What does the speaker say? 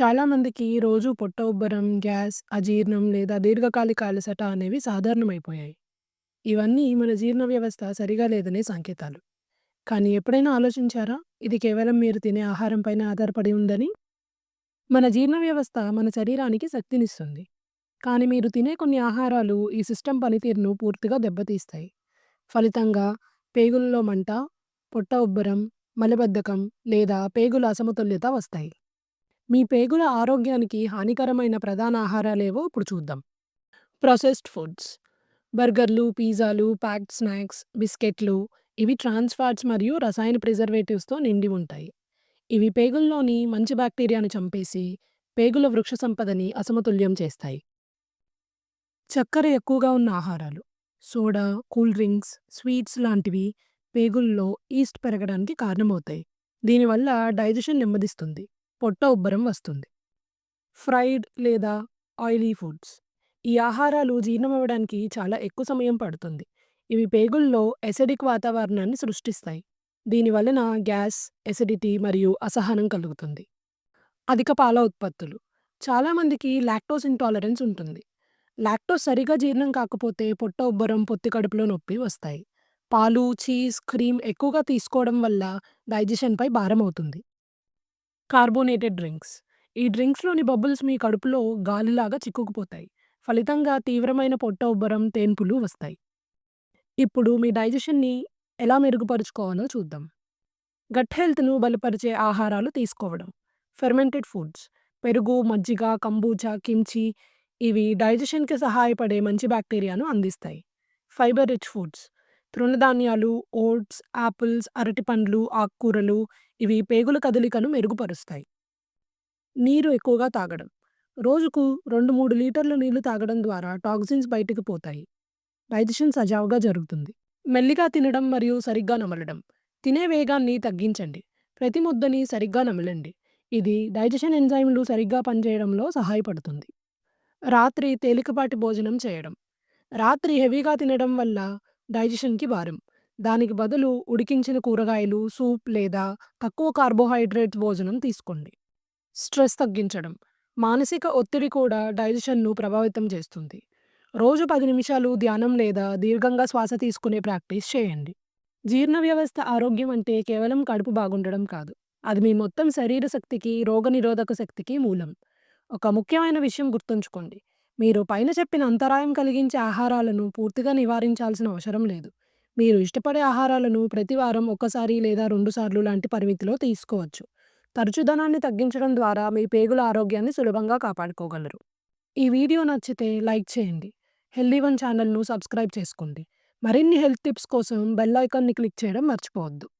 చాలామందికి రోజు పొట్ట ఉబ్బరం, గ్యాస్, అజీర్ణం లేదా దీర్ఘకాలిక అలసట అనేవి సాధారణమైపోయాయి. ఇవన్నీ మన జీర్ణ వ్యవస్థ సరిగా లేదనే సంకేతాలు. కానీ ఎప్పుడైనా ఆలోచించారా? ఇది కేవలం మీరు తినే ఆహారం పైన ఆధారపడి ఉందని? మన జీర్ణ వ్యవస్థ మన శరీరానికి శక్తినిస్తుంది. కానీ మీరు తినే కొన్ని ఆహారాలు ఈ సిస్టమ్ పనితీరును పూర్తిగా దెబ్బతీస్తాయి. ఫలితంగా పేగులలో మంట, పొట్ట ఉబ్బరం, మలబద్ధకం లేదా పేగుల అసమతుల్యత వస్తాయి. మీ పేగుల ఆరోగ్యానికి హానికరమైన ప్రధాన ఆహారాలేవో ఇప్పుడు చూద్దాం. ప్రాసెస్డ్ ఫుడ్స్ బర్గర్లు, పిజ్జాలు, ప్యాక్డ్ స్నాక్స్, బిస్కెట్లు ఇవి ట్రాన్స్ ఫ్యాట్స్ మరియు రసాయన ప్రిజర్వేటివ్స్‌తో నిండి ఉంటాయి. ఇవి పేగుల్లోని మంచి బ్యాక్టీరియాను చంపేసి, పేగుల వృక్ష సంపదని అసమతుల్యం చేస్తాయి. చక్కెర ఎక్కువగా ఉన్న ఆహారాలు సోడా, కూల్ డ్రింక్స్, స్వీట్స్ లాంటివి పేగుల్లో ఈస్ట్ పెరగడానికి కారణమవుతాయి. దీనివల్ల డైజెషన్ నెమ్మదిస్తుంది. పొట్ట ఉబ్బరం వస్తుంది. ఫ్రైడ్ లేదా ఆయిలీ ఫుడ్స్ ఈ ఆహారాలు జీర్ణమవ్వడానికి చాలా ఎక్కువ సమయం పడుతుంది. ఇవి పేగుల్లో ఎసిడిక్ వాతావరణాన్ని సృష్టిస్తాయి. దీని వలన గ్యాస్, ఎసిడిటీ మరియు అసహనం కలుగుతుంది. అధిక పాల ఉత్పత్తులు చాలామందికి లాక్టోస్ ఇంటాలరెన్స్ ఉంటుంది. లాక్టోస్ సరిగా జీర్ణం కాకపోతే పొట్ట ఉబ్బరం, పొత్తి కడుపులో నొప్పి వస్తాయి. పాలు, చీజ్, క్రీమ్ ఎక్కువగా తీసుకోవడం వల్ల డైజెషన్‌పై భారం అవుతుంది. కార్బోనేటెడ్ డ్రింక్స్ ఈ డ్రింక్స్‌లోని బబుల్స్ మీ కడుపులో గాలిలాగా చిక్కుకుపోతాయి. ఫలితంగా తీవ్రమైన పొట్ట ఉబ్బరం, తేన్పులు వస్తాయి. ఇప్పుడు మీ డైజెషన్‌ని ఎలా మెరుగుపరుచుకోవాలో చూద్దాం. గట్ హెల్త్‌ను బలపరిచే ఆహారాలు తీసుకోవడం. ఫెర్మెంటెడ్ ఫుడ్స్ పెరుగు, మజ్జిగ, కంబూచా, కిమ్చి ఇవి డైజెషన్‌కి సహాయపడే మంచి బ్యాక్టీరియాను అందిస్తాయి. ఫైబర్ రిచ్ ఫుడ్స్ తృణధాన్యాలు, ఓట్స్, యాపిల్స్, అరటిపండ్లు, ఆకుకూరలు ఇవి పేగుల కదలికను మెరుగుపరుస్తాయి. నీరు ఎక్కువగా తాగడం. రోజుకు రెండు మూడు లీటర్ల నీళ్ళు తాగడం ద్వారా టాక్సిన్స్ బయటకు పోతాయి. డైజెషన్ సజావుగా జరుగుతుంది. మెల్లిగా తినడం మరియు సరిగ్గా నమలడం. తినే వేగాన్ని తగ్గించండి. ప్రతి ముద్దని సరిగ్గా నమలండి. ఇది డైజెషన్ ఎంజైమ్‌లు సరిగ్గా పనిచేయడంలో సహాయపడుతుంది. రాత్రి తేలికపాటి భోజనం చేయడం. రాత్రి హెవీగా తినడం వల్ల డైజెషన్‌కి భారం. దానికి బదులు ఉడికించిన కూరగాయలు, సూప్ లేదా తక్కువ కార్బోహైడ్రేట్స్ భోజనం తీసుకోండి. స్ట్రెస్ తగ్గించడం. మానసిక ఒత్తిడి కూడా డైజెషన్‌ను ప్రభావితం చేస్తుంది. రోజు పది నిమిషాలు ధ్యానం లేదా దీర్ఘంగా శ్వాస తీసుకునే ప్రాక్టీస్ చేయండి. జీర్ణ వ్యవస్థ ఆరోగ్యం అంటే కేవలం కడుపు బాగుండడం కాదు. అది మీ మొత్తం శరీర శక్తికి, రోగనిరోధక శక్తికి మూలం. ఒక ముఖ్యమైన విషయం గుర్తుంచుకోండి. మీరు పైన చెప్పిన అంతరాయం కలిగించే ఆహారాలను పూర్తిగా నివారించాల్సిన అవసరం లేదు. మీరు ఇష్టపడే ఆహారాలను ప్రతి వారం ఒకసారి లేదా రెండుసార్లు లాంటి పరిమితిలో తీసుకోవచ్చు. తరచుదనాన్ని తగ్గించడం ద్వారా మీ పేగుల ఆరోగ్యాన్ని సులభంగా కాపాడుకోగలరు. ఈ వీడియో నచ్చితే లైక్ చేయండి. హెల్దీ వన్ ఛానల్‌ను సబ్స్క్రైబ్ చేసుకోండి. మరిన్ని హెల్త్ టిప్స్ కోసం బెల్ ఐకాన్‌ని క్లిక్ చేయడం మర్చిపోవద్దు.